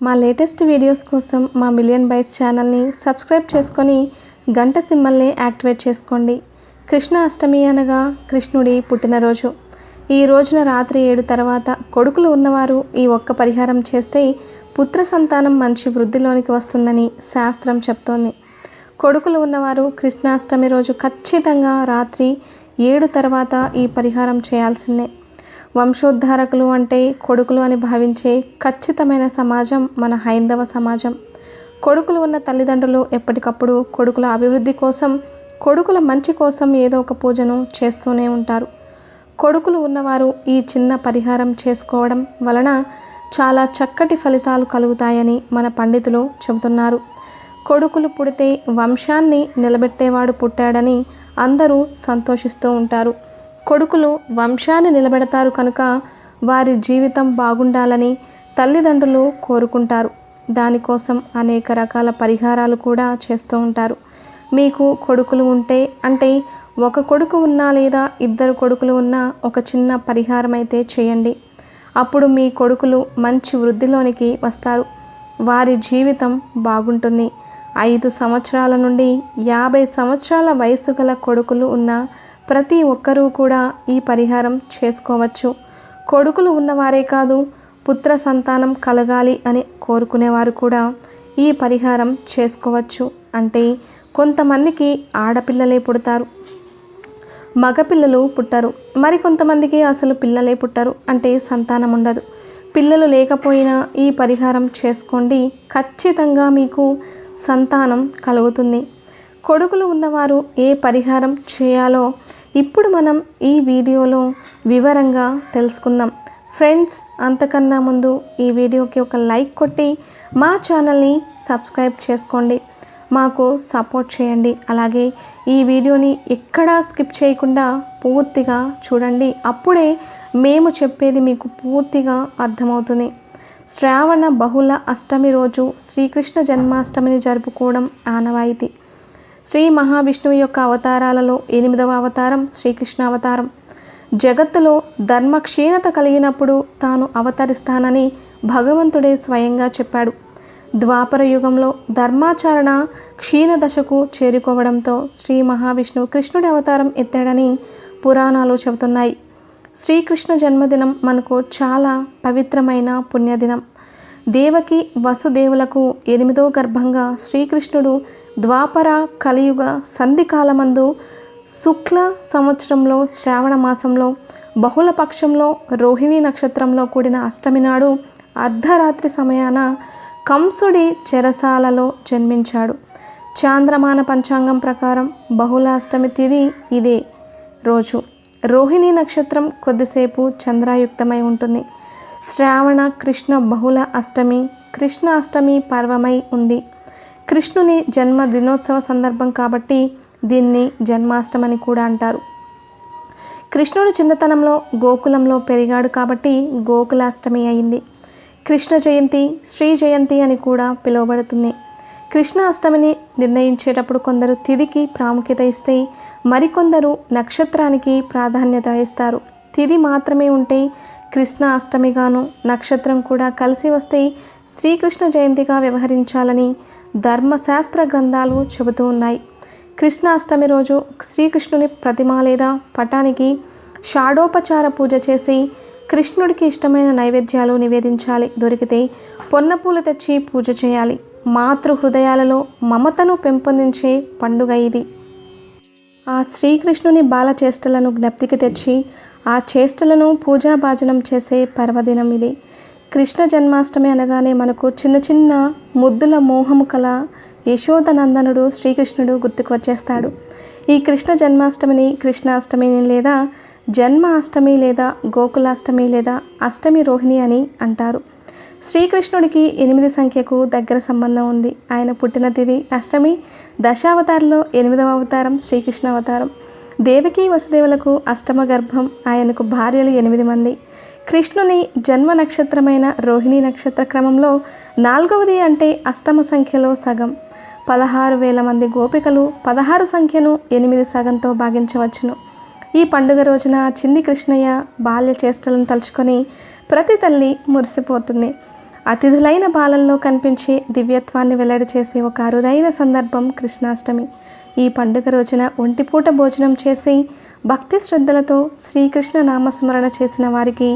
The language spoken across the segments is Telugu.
మా లేటెస్ట్ వీడియోస్ కోసం మా మిలియన్ బైట్స్ ఛానల్ని సబ్స్క్రైబ్ చేసుకొని గంట సింబల్ని యాక్టివేట్ చేసుకోండి. కృష్ణ అష్టమి అనగా కృష్ణుడి పుట్టినరోజు. ఈ రోజున రాత్రి ఏడు తర్వాత కొడుకులు ఉన్నవారు ఈ ఒక్క పరిహారం చేస్తే పుత్ర సంతానం మంచి వృద్ధిలోనికి వస్తుందని శాస్త్రం చెప్తోంది. కొడుకులు ఉన్నవారు కృష్ణాష్టమి రోజు ఖచ్చితంగా రాత్రి ఏడు తర్వాత ఈ పరిహారం చేయాల్సిందే. వంశోద్ధారకులు అంటే కొడుకులు అని భావించే ఖచ్చితమైన సమాజం మన హైందవ సమాజం. కొడుకులు ఉన్న తల్లిదండ్రులు ఎప్పటికప్పుడు కొడుకుల అభివృద్ధి కోసం కొడుకుల మంచి కోసం ఏదో ఒక పూజను చేస్తూనే ఉంటారు. కొడుకులు ఉన్నవారు ఈ చిన్న పరిహారం చేసుకోవడం వలన చాలా చక్కటి ఫలితాలు కలుగుతాయని మన పండితులు చెబుతున్నారు. కొడుకులు పుడితే వంశాన్ని నిలబెట్టేవాడు పుట్టాడని అందరూ సంతోషిస్తూ ఉంటారు. కొడుకులు వంశాన్ని నిలబెడతారు కనుక వారి జీవితం బాగుండాలని తల్లిదండ్రులు కోరుకుంటారు. దానికోసం అనేక రకాల పరిహారాలు కూడా చేస్తూ ఉంటారు. మీకు కొడుకులు ఉంటే అంటే ఒక కొడుకు ఉన్నా లేదా ఇద్దరు కొడుకులు ఉన్నా ఒక చిన్న పరిహారం అయితే చేయండి. అప్పుడు మీ కొడుకులు మంచి వృద్ధిలోనికి వస్తారు. వారి జీవితం బాగుంటుంది. ఐదు సంవత్సరాల నుండి యాభై సంవత్సరాల వయసు గల కొడుకులు ఉన్న ప్రతి ఒక్కరూ కూడా ఈ పరిహారం చేసుకోవచ్చు. కొడుకులు ఉన్నవారే కాదు పుత్ర సంతానం కలగాలి అని కోరుకునేవారు కూడా ఈ పరిహారం చేసుకోవచ్చు. అంటే కొంతమందికి ఆడపిల్లలే పుడతారు మగపిల్లలు పుట్టరు. మరికొంతమందికి అసలు పిల్లలే పుట్టరు అంటే సంతానం ఉండదు. పిల్లలు లేకపోయినా ఈ పరిహారం చేసుకోండి. ఖచ్చితంగా మీకు సంతానం కలుగుతుంది. కొడుకులు ఉన్నవారు ఏ పరిహారం చేయాలో ఇప్పుడు మనం ఈ వీడియోలో వివరంగా తెలుసుకుందాం. ఫ్రెండ్స్ అంతకన్నా ముందు ఈ వీడియోకి ఒక లైక్ కొట్టి మా ఛానల్ని సబ్స్క్రైబ్ చేసుకోండి. మాకు సపోర్ట్ చేయండి. అలాగే ఈ వీడియోని ఎక్కడా స్కిప్ చేయకుండా పూర్తిగా చూడండి. అప్పుడే మేము చెప్పేది మీకు పూర్తిగా అర్థమవుతుంది. శ్రావణ బహుళ అష్టమి రోజు శ్రీకృష్ణ జన్మాష్టమిని జరుపుకోవడం ఆనవాయితీ. శ్రీ మహావిష్ణువు యొక్క అవతారాలలో ఎనిమిదవ అవతారం శ్రీకృష్ణ అవతారం. జగత్తులో ధర్మ క్షీణత కలిగినప్పుడు తాను అవతరిస్తానని భగవంతుడే స్వయంగా చెప్పాడు. ద్వాపర యుగంలో ధర్మాచరణ క్షీణ దశకు చేరుకోవడంతో శ్రీ మహావిష్ణువు కృష్ణుడి అవతారం ఎత్తాడని పురాణాలు చెబుతున్నాయి. శ్రీకృష్ణ జన్మదినం మనకు చాలా పవిత్రమైన పుణ్యదినం. దేవకి వసుదేవులకు ఎనిమిదో గర్భంగా శ్రీకృష్ణుడు ద్వాపర కలియుగ సంధికాలమందు శుక్ల సంవత్సరంలో శ్రావణ మాసంలో బహుళ పక్షంలో రోహిణి నక్షత్రంలో కూడిన అష్టమి నాడు అర్ధరాత్రి సమయాన కంసుడి చెరసాలలో జన్మించాడు. చాంద్రమాన పంచాంగం ప్రకారం బహుళ అష్టమి తిథి ఇదే రోజు. రోహిణి నక్షత్రం కొద్దిసేపు చంద్రాయుక్తమై ఉంటుంది. శ్రావణ కృష్ణ బహుళ అష్టమి కృష్ణ అష్టమి పర్వమై ఉంది. కృష్ణుని జన్మ దినోత్సవ సందర్భం కాబట్టి దీన్ని జన్మాష్టమని కూడా అంటారు. కృష్ణుడు చిన్నతనంలో గోకులంలో పెరిగాడు కాబట్టి గోకులాష్టమి అయింది. కృష్ణ జయంతి శ్రీ జయంతి అని కూడా పిలువబడుతుంది. కృష్ణ అష్టమిని నిర్ణయించేటప్పుడు కొందరు తిథికి ప్రాముఖ్యత ఇస్తే మరికొందరు నక్షత్రానికి ప్రాధాన్యత ఇస్తారు. తిథి మాత్రమే ఉంటే కృష్ణ అష్టమిగాను నక్షత్రం కూడా కలిసి వస్తే శ్రీకృష్ణ జయంతిగా వ్యవహరించాలని ధర్మశాస్త్ర గ్రంథాలు చెబుతూ ఉన్నాయి. కృష్ణాష్టమి రోజు శ్రీకృష్ణుని ప్రతిమ లేదా పటానికి షాడోపచార పూజ చేసి కృష్ణుడికి ఇష్టమైన నైవేద్యాలు నివేదించాలి. దొరికితే పొన్నపూలు తెచ్చి పూజ చేయాలి. మాతృ హృదయాలలో మమతను పెంపొందించే పండుగ ఇది. ఆ శ్రీకృష్ణుని బాల చేష్టలను జ్ఞప్తికి తెచ్చి ఆ చేష్టలను పూజాభాజనం చేసే పర్వదినం ఇది. కృష్ణ జన్మాష్టమి అనగానే మనకు చిన్న చిన్న ముద్దుల మోహము కల యశోదనందనుడు శ్రీకృష్ణుడు గుర్తుకు వచ్చేస్తాడు. ఈ కృష్ణ జన్మాష్టమిని కృష్ణాష్టమిని లేదా జన్మ అష్టమి లేదా గోకులాష్టమి లేదా అష్టమి రోహిణి అని అంటారు. శ్రీకృష్ణుడికి ఎనిమిది సంఖ్యకు దగ్గర సంబంధం ఉంది. ఆయన పుట్టిన తిది అష్టమి దశావతారంలో ఎనిమిదవ అవతారం శ్రీకృష్ణ అవతారం. దేవకీ వసుదేవులకు అష్టమ గర్భం ఆయనకు భార్యలు ఎనిమిది మంది. కృష్ణుని జన్మ నక్షత్రమైన రోహిణి నక్షత్ర క్రమంలో నాలుగవది అంటే అష్టమ సంఖ్యలో సగం. పదహారు వేల మంది గోపికలు పదహారు సంఖ్యను ఎనిమిది సగంతో భాగించవచ్చును. ఈ పండుగ రోజున చిన్ని కృష్ణయ్య బాల్య చేష్టలను తలుచుకొని ప్రతి తల్లి మురిసిపోతుంది. అతిథులైన బాలల్లో కనిపించే దివ్యత్వాన్ని వెల్లడి చేసే ఒక అరుదైన సందర్భం కృష్ణాష్టమి. ఈ పండుగ రోజున ఒంటిపూట భోజనం చేసి భక్తి శ్రద్ధలతో శ్రీకృష్ణ నామస్మరణ చేసిన వారికి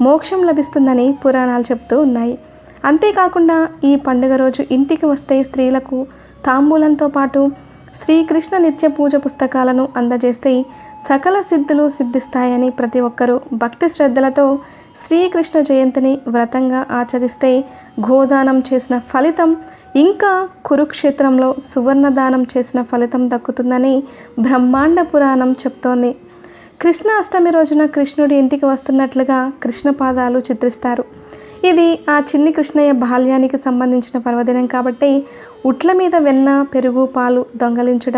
మోక్షం లభిస్తుందని పురాణాలు చెప్తూ ఉన్నాయి. అంతేకాకుండా ఈ పండుగ రోజు ఇంటికి వస్తే స్త్రీలకు తాంబూలంతో పాటు శ్రీకృష్ణ నిత్య పూజ పుస్తకాలను అందజేస్తే సకల సిద్ధులు సిద్ధిస్తాయని ప్రతి ఒక్కరూ భక్తి శ్రద్ధలతో శ్రీకృష్ణ జయంతిని వ్రతంగా ఆచరిస్తే గోదానం చేసిన ఫలితం ఇంకా కురుక్షేత్రంలో సువర్ణదానం చేసిన ఫలితం దక్కుతుందని బ్రహ్మాండ పురాణం చెప్తోంది. కృష్ణాష్టమి రోజున కృష్ణుడి ఇంటికి వస్తున్నట్లుగా కృష్ణ పాదాలు చిత్రిస్తారు. ఇది ఆ చిన్ని కృష్ణయ్య బాల్యానికి సంబంధించిన పర్వదినం కాబట్టి ఉట్ల మీద వెన్న పెరుగు పాలు దొంగలించుట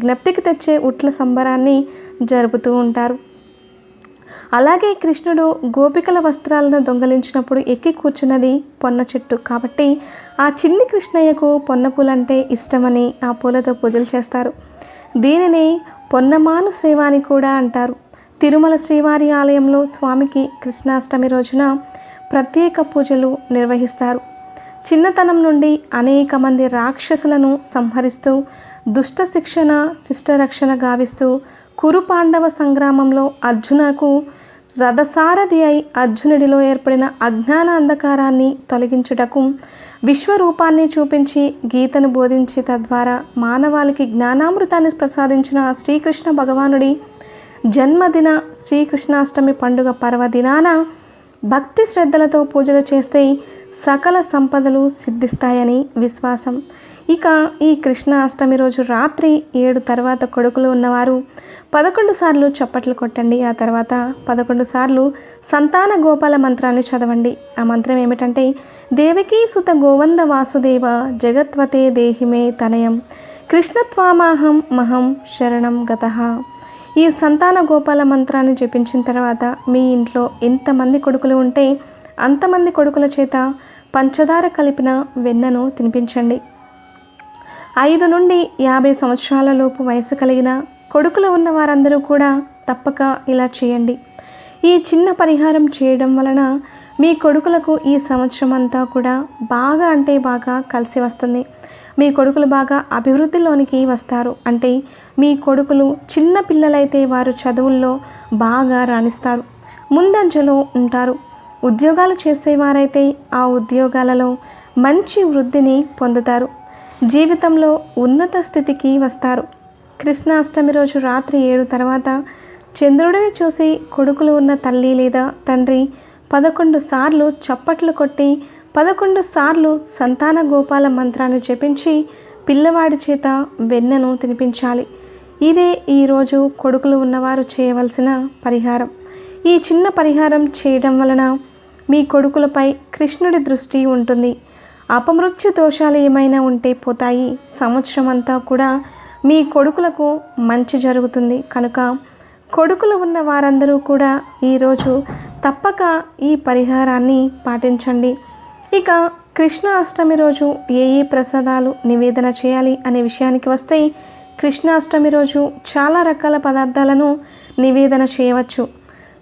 జ్ఞప్తికి తెచ్చే ఉట్ల సంబరాన్ని జరుపుతూ ఉంటారు. అలాగే కృష్ణుడు గోపికల వస్త్రాలను దొంగలించినప్పుడు ఎక్కి కూర్చున్నది పొన్న చెట్టు. కాబట్టి ఆ చిన్ని కృష్ణయ్యకు పొన్న పూలంటే ఇష్టమని ఆ పూలతో పూజలు చేస్తారు. దీనిని పొన్నమాను సేవ అని కూడా అంటారు. తిరుమల శ్రీవారి ఆలయంలో స్వామికి కృష్ణాష్టమి రోజున ప్రత్యేక పూజలు నిర్వహిస్తారు. చిన్నతనం నుండి అనేక మంది రాక్షసులను సంహరిస్తూ దుష్ట శిక్షణ శిష్టరక్షణ గావిస్తూ కురు పాండవ సంగ్రామంలో అర్జునకు రథసారథి అయి అర్జునుడిలో ఏర్పడిన అజ్ఞాన అంధకారాన్ని తొలగించుటకు విశ్వరూపాన్ని చూపించి గీతను బోధించి తద్వారా మానవాళికి జ్ఞానామృతాన్ని ప్రసాదించిన శ్రీకృష్ణ భగవానుడి జన్మదిన శ్రీకృష్ణాష్టమి పండుగ పర్వదినాన భక్తి శ్రద్ధలతో పూజలు చేస్తే సకల సంపదలు సిద్ధిస్తాయని విశ్వాసం. ఇక ఈ కృష్ణ అష్టమి రోజు రాత్రి ఏడు తర్వాత కొడుకులు ఉన్నవారు పదకొండు సార్లు చప్పట్లు కొట్టండి. ఆ తర్వాత పదకొండు సార్లు సంతాన గోపాల మంత్రాన్ని చదవండి. ఆ మంత్రం ఏమిటంటే దేవకీ సుత గోవంద వాసుదేవ జగత్వతే దేహిమే తనయం కృష్ణత్వామాహం మహం శరణం గత. ఈ సంతాన గోపాల మంత్రాన్ని జపించిన తర్వాత మీ ఇంట్లో ఎంతమంది కొడుకులు ఉంటే అంతమంది కొడుకుల చేత పంచదార కలిపిన వెన్నను తినిపించండి. ఐదు నుండి యాభై సంవత్సరాల లోపు వయసు కలిగిన కొడుకులు ఉన్న వారందరూ కూడా తప్పక ఇలా చేయండి. ఈ చిన్న పరిహారం చేయడం వలన మీ కొడుకులకు ఈ సంవత్సరం అంతా కూడా బాగా అంటే బాగా కలిసి వస్తుంది. మీ కొడుకులు బాగా అభివృద్ధిలోనికి వస్తారు. అంటే మీ కొడుకులు చిన్న పిల్లలైతే వారు చదువుల్లో బాగా రాణిస్తారు. ముందంజలో ఉంటారు. ఉద్యోగాలు చేసేవారైతే ఆ ఉద్యోగాలలో మంచి వృద్ధిని పొందుతారు. జీవితంలో ఉన్నత స్థితికి వస్తారు. కృష్ణాష్టమి రోజు రాత్రి ఏడు తర్వాత చంద్రుడిని చూసి కొడుకులు ఉన్న తల్లి లేదా తండ్రి పదకొండు సార్లు చప్పట్లు కొట్టి పదకొండు సార్లు సంతాన గోపాల మంత్రాన్ని జపించి పిల్లవాడి చేత వెన్నను తినిపించాలి. ఇదే ఈరోజు కొడుకులు ఉన్నవారు చేయవలసిన పరిహారం. ఈ చిన్న పరిహారం చేయడం వలన మీ కొడుకులపై కృష్ణుడి దృష్టి ఉంటుంది. అపమృత్యు దోషాలు ఏమైనా ఉంటే పోతాయి. సంవత్సరం అంతా కూడా మీ కొడుకులకు మంచి జరుగుతుంది. కనుక కొడుకులు ఉన్న వారందరూ కూడా ఈరోజు తప్పక ఈ పరిహారాన్ని పాటించండి. ఇక కృష్ణ అష్టమి రోజు ఏ ఏ ప్రసాదాలు నివేదన చేయాలి అనే విషయానికి వస్తే కృష్ణాష్టమి రోజు చాలా రకాల పదార్థాలను నివేదన చేయవచ్చు.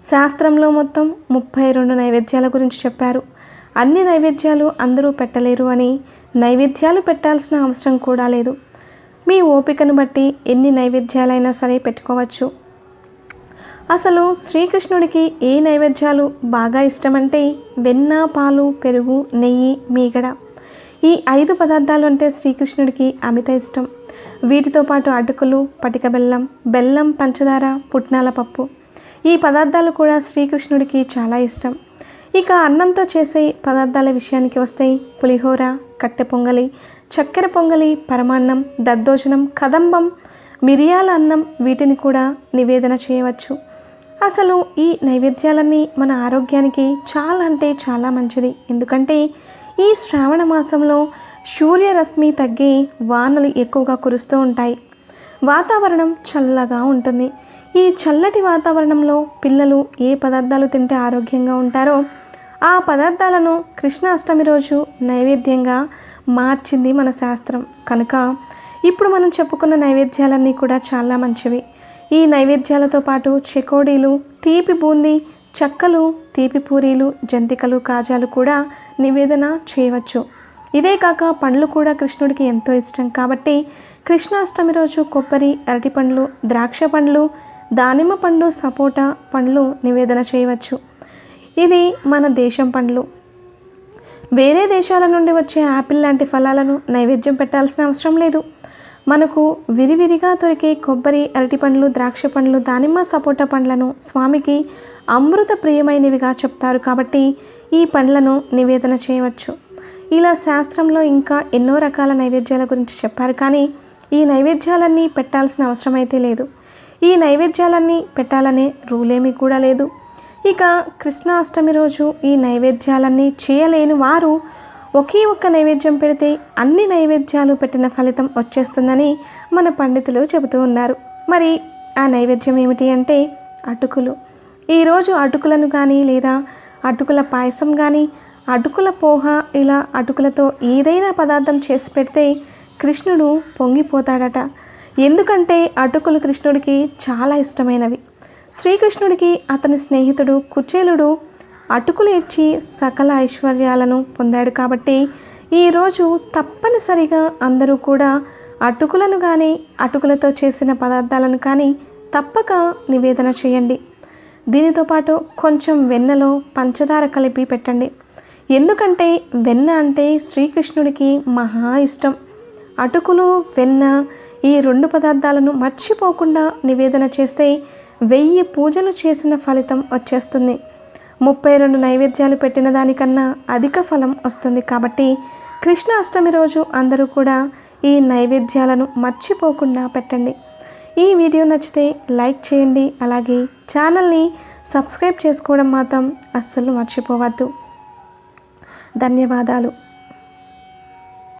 శాస్త్రంలో మొత్తం ముప్పై రెండు నైవేద్యాల గురించి చెప్పారు. అన్ని నైవేద్యాలు అందరూ పెట్టలేరు అని నైవేద్యాలు పెట్టాల్సిన అవసరం కూడా లేదు. మీ ఓపికను బట్టి ఎన్ని నైవేద్యాలైనా సరే పెట్టుకోవచ్చు. అసలు శ్రీకృష్ణుడికి ఏ నైవేద్యాలు బాగా ఇష్టమంటే వెన్న పాలు పెరుగు నెయ్యి మీగడ. ఈ ఐదు పదార్థాలు అంటే శ్రీకృష్ణుడికి అమిత ఇష్టం. వీటితో పాటు అటుకులు పటిక బెల్లం బెల్లం పంచదార పుట్నాల పప్పు. ఈ పదార్థాలు కూడా శ్రీకృష్ణుడికి చాలా ఇష్టం. ఇక అన్నంతో చేసే పదార్థాల విషయానికి వస్తే పులిహోర కట్టె పొంగలి చక్కెర పొంగలి పరమాన్నం దద్దోజనం కదంబం మిరియాల అన్నం వీటిని కూడా నివేదన చేయవచ్చు. అసలు ఈ నైవేద్యాలన్నీ మన ఆరోగ్యానికి చాలా అంటే చాలా మంచిది. ఎందుకంటే ఈ శ్రావణ మాసంలో సూర్యరశ్మి తగ్గి వానలు ఎక్కువగా కురుస్తూ ఉంటాయి. వాతావరణం చల్లగా ఉంటుంది. ఈ చల్లటి వాతావరణంలో పిల్లలు ఏ పదార్థాలు తింటే ఆరోగ్యంగా ఉంటారో ఆ పదార్థాలను కృష్ణాష్టమి రోజు నైవేద్యంగా మార్చింది మన శాస్త్రం. కనుక ఇప్పుడు మనం చెప్పుకున్న నైవేద్యాలన్నీ కూడా చాలా మంచివి. ఈ నైవేద్యాలతో పాటు చెకోడీలు తీపి బూందీ చక్కలు తీపి పూరీలు జంతికలు కాజాలు కూడా నివేదన చేయవచ్చు. ఇదే కాక పండ్లు కూడా కృష్ణుడికి ఎంతో ఇష్టం. కాబట్టి కృష్ణాష్టమి రోజు కొబ్బరి అరటి పండ్లు ద్రాక్ష పండ్లు దానిమ్మ పండు సపోటా పండ్లు నివేదన చేయవచ్చు. ఇది మన దేశం పండ్లు. వేరే దేశాల నుండి వచ్చే యాపిల్ లాంటి ఫలాలను నైవేద్యం పెట్టాల్సిన అవసరం లేదు. మనకు విరివిరిగా దొరికే కొబ్బరి అరటి పండ్లు ద్రాక్ష పండ్లు దానిమ్మ సపోటా పండ్లను స్వామికి అమృత ప్రియమైనవిగా చెప్తారు కాబట్టి ఈ పండ్లను నివేదన చేయవచ్చు. ఇలా శాస్త్రంలో ఇంకా ఎన్నో రకాల నైవేద్యాల గురించి చెప్పారు కానీ ఈ నైవేద్యాలన్నీ పెట్టాల్సిన అవసరం అయితే లేదు. ఈ నైవేద్యాలన్నీ పెట్టాలనే రూలేమీ కూడా లేదు. ఇక కృష్ణాష్టమి రోజు ఈ నైవేద్యాలన్నీ చేయలేని వారు ఒకే ఒక్క నైవేద్యం పెడితే అన్ని నైవేద్యాలు పెట్టిన ఫలితం వచ్చేస్తుందని మన పండితులు చెబుతూ ఉన్నారు. మరి ఆ నైవేద్యం ఏమిటి అంటే అటుకులు. ఈరోజు అటుకులను కానీ లేదా అటుకుల పాయసం కానీ అటుకుల పోహ ఇలా అటుకులతో ఏదైనా పదార్థం చేసి పెడితే కృష్ణుడు పొంగిపోతాడట. ఎందుకంటే అటుకులు కృష్ణుడికి చాలా ఇష్టమైనవి. శ్రీకృష్ణుడికి అతని స్నేహితుడు కుచేలుడు అటుకులు ఇచ్చి సకల ఐశ్వర్యాలను పొందాడు కాబట్టి ఈరోజు తప్పనిసరిగా అందరూ కూడా అటుకులను కానీ అటుకులతో చేసిన పదార్థాలను కానీ తప్పక నివేదన చేయండి. దీనితో పాటు కొంచెం వెన్నలో పంచదార కలిపి పెట్టండి. ఎందుకంటే వెన్న అంటే శ్రీకృష్ణుడికి మహా ఇష్టం. అటుకులు వెన్న ఈ రెండు పదార్థాలను మర్చిపోకుండా నివేదన చేస్తే వెయ్యి పూజలు చేసిన ఫలితం వచ్చేస్తుంది. ముప్పై రెండు నైవేద్యాలు పెట్టిన దానికన్నా అధిక ఫలం వస్తుంది కాబట్టి కృష్ణ అష్టమి రోజు అందరూ కూడా ఈ నైవేద్యాలను మర్చిపోకుండా పెట్టండి. ఈ వీడియో నచ్చితే లైక్ చేయండి అలాగే ఛానల్ని సబ్స్క్రైబ్ చేసుకోవడం మాత్రం అస్సలు మర్చిపోవద్దు. ధన్యవాదాలు.